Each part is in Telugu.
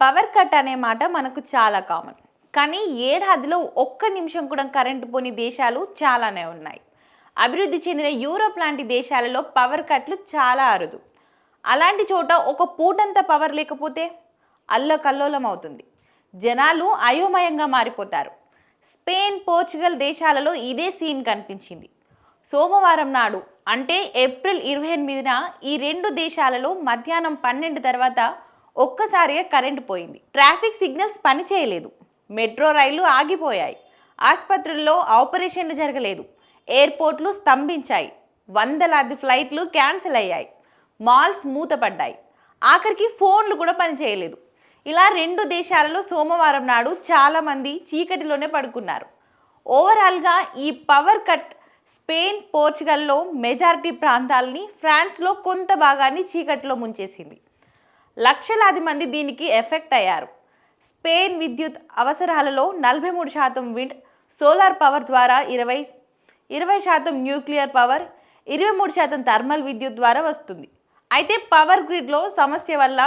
పవర్ కట్ అనే మాట మనకు చాలా కామన్. కానీ ఏడాదిలో ఒక్క నిమిషం కూడా కరెంటు పోని దేశాలు చాలానే ఉన్నాయి. అభివృద్ధి చెందిన యూరోప్ లాంటి దేశాలలో పవర్ కట్లు చాలా అరుదు. అలాంటి చోట ఒక పూటంతా పవర్ లేకపోతే అల్లకల్లోలం అవుతుంది. జనాలు అయోమయంగా మారిపోతారు. స్పెయిన్ పోర్చుగల్ దేశాలలో ఇదే సీన్ కనిపించింది. సోమవారం నాడు అంటే ఏప్రిల్ ఇరవై ఎనిమిదిన ఈ రెండు దేశాలలో మధ్యాహ్నం పన్నెండు తర్వాత ఒక్కసారిగా కరెంటు పోయింది. ట్రాఫిక్ సిగ్నల్స్ పనిచేయలేదు మెట్రో రైళ్ళు ఆగిపోయాయి. ఆసుపత్రుల్లో ఆపరేషన్లు జరగలేదు. ఎయిర్పోర్ట్లు స్తంభించాయి. వందలాది ఫ్లైట్లు క్యాన్సిల్ అయ్యాయి. మాల్స్ మూతపడ్డాయి. ఆఖరికి ఫోన్లు కూడా పనిచేయలేదు ఇలా రెండు దేశాలలో సోమవారం నాడు చాలామంది చీకటిలోనే పడుకున్నారు. ఓవరాల్గా ఈ పవర్ కట్ స్పెయిన్ పోర్చుగల్లో మెజారిటీ ప్రాంతాలని ఫ్రాన్స్లో కొంత భాగాన్ని చీకటిలో ముంచేసింది. లక్షలాది మంది దీనికి ఎఫెక్ట్ అయ్యారు. స్పెయిన్ విద్యుత్ అవసరాలలో నలభై మూడు శాతం విండ్ సోలార్ పవర్ ద్వారా ఇరవై ఇరవై శాతం న్యూక్లియర్ పవర్ ఇరవై మూడు శాతం థర్మల్ విద్యుత్ ద్వారా వస్తుంది. అయితే పవర్ గ్రిడ్లో సమస్య వల్ల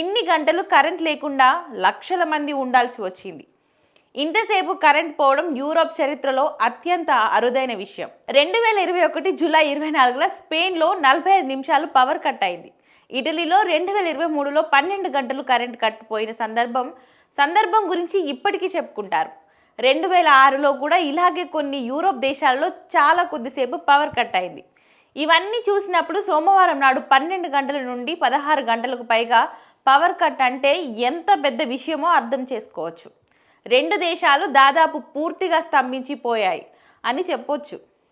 ఇన్ని గంటలు కరెంట్ లేకుండా లక్షల మంది ఉండాల్సి వచ్చింది. ఇంతసేపు కరెంట్ పోవడం యూరోప్ చరిత్రలో అత్యంత అరుదైన విషయం. రెండు వేల ఇరవై ఒకటి జూలై ఇరవై నాలుగులో స్పెయిన్లో నలభై ఐదు నిమిషాలు పవర్ కట్ అయింది. ఇటలీలో రెండు వేల ఇరవై మూడులో పన్నెండు గంటలు కరెంట్ కట్ పోయిన సందర్భం సందర్భం గురించి ఇప్పటికీ చెప్పుకుంటారు. రెండు వేల ఆరులో కూడా ఇలాగే కొన్ని యూరోప్ దేశాలలో చాలా కొద్దిసేపు పవర్ కట్ అయింది. ఇవన్నీ చూసినప్పుడు సోమవారం నాడు పన్నెండు గంటల నుండి పదహారు గంటలకు పైగా పవర్ కట్ అంటే ఎంత పెద్ద విషయమో అర్థం చేసుకోవచ్చు. రెండు దేశాలు దాదాపు పూర్తిగా స్తంభించిపోయాయి అని చెప్పొచ్చు.